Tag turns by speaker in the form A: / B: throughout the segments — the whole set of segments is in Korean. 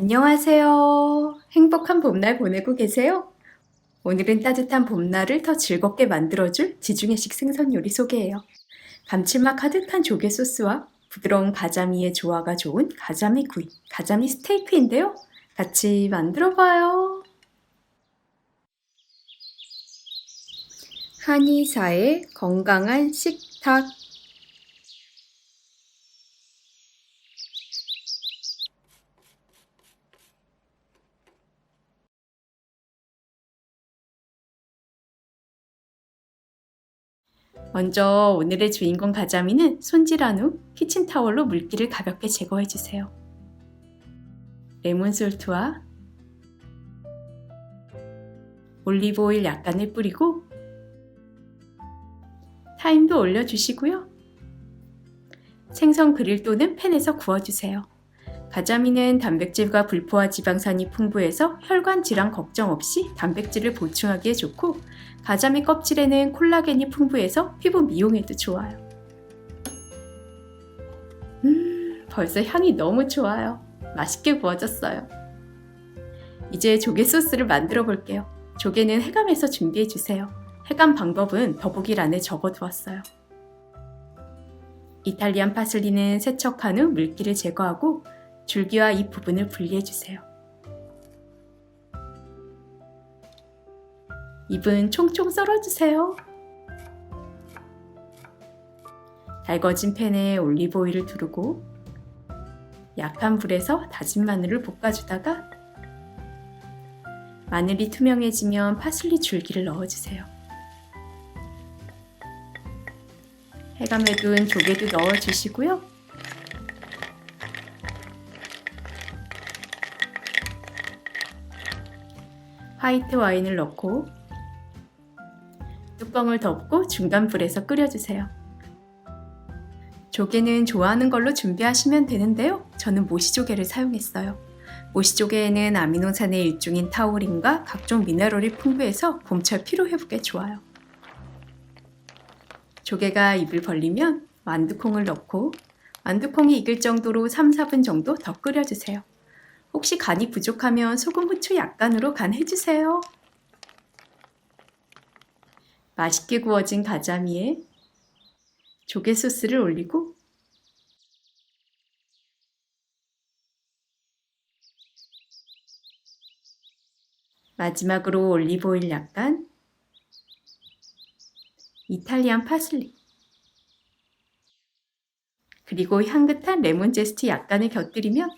A: 안녕하세요. 행복한 봄날 보내고 계세요? 오늘은 따뜻한 봄날을 더 즐겁게 만들어줄 지중해식 생선 요리 소개해요. 감칠맛 가득한 조개 소스와 부드러운 가자미의 조화가 좋은 가자미 구이, 가자미 스테이크인데요. 같이 만들어봐요. 한의사의 건강한 식탁. 먼저 오늘의 주인공 가자미는 손질한 후 키친타월로 물기를 가볍게 제거해주세요. 레몬솔트와 올리브오일 약간을 뿌리고 타임도 올려주시고요. 생선 그릴 또는 팬에서 구워주세요. 가자미는 단백질과 불포화 지방산이 풍부해서 혈관 질환 걱정 없이 단백질을 보충하기에 좋고 가자미 껍질에는 콜라겐이 풍부해서 피부 미용에도 좋아요. 음, 벌써 향이 너무 좋아요. 맛있게 구워졌어요. 이제 조개 소스를 만들어 볼게요. 조개는 해감해서 준비해 주세요. 해감 방법은 더보기란에 적어 두었어요. 이탈리안 파슬리는 세척한 후 물기를 제거하고 줄기와 잎 부분을 분리해 주세요. 잎은 총총 썰어주세요. 달궈진 팬에 올리브 오일을 두르고 약한 불에서 다진 마늘을 볶아주다가 마늘이 투명해지면 파슬리 줄기를 넣어주세요. 해감해둔 조개도 넣어주시고요. 화이트 와인을 넣고 뚜껑을 덮고 중간 불에서 끓여주세요. 조개는 좋아하는 걸로 준비하시면 되는데요. 저는 모시조개를 사용했어요. 모시조개에는 아미노산의 일종인 타우린과 각종 미네랄이 풍부해서 봄철 피로 회복에 좋아요. 조개가 입을 벌리면 완두콩을 넣고 완두콩이 익을 정도로 3, 4분 정도 더 끓여주세요. 혹시 간이 부족하면 소금, 후추 약간으로 간해주세요. 맛있게 구워진 가자미에 조개 소스를 올리고 마지막으로 올리브오일 약간 이탈리안 파슬리 그리고 향긋한 레몬 제스트 약간을 곁들이면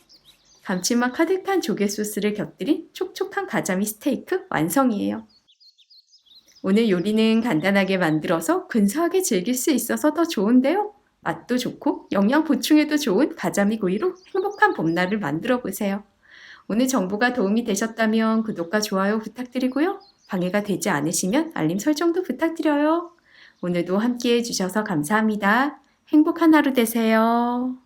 A: 감칠맛 가득한 조개 소스를 곁들인 촉촉한 가자미 스테이크 완성이에요. 오늘 요리는 간단하게 만들어서 근사하게 즐길 수 있어서 더 좋은데요. 맛도 좋고 영양 보충에도 좋은 가자미 구이로 행복한 봄날을 만들어 보세요. 오늘 정보가 도움이 되셨다면 구독과 좋아요 부탁드리고요. 방해가 되지 않으시면 알림 설정도 부탁드려요. 오늘도 함께 해주셔서 감사합니다. 행복한 하루 되세요.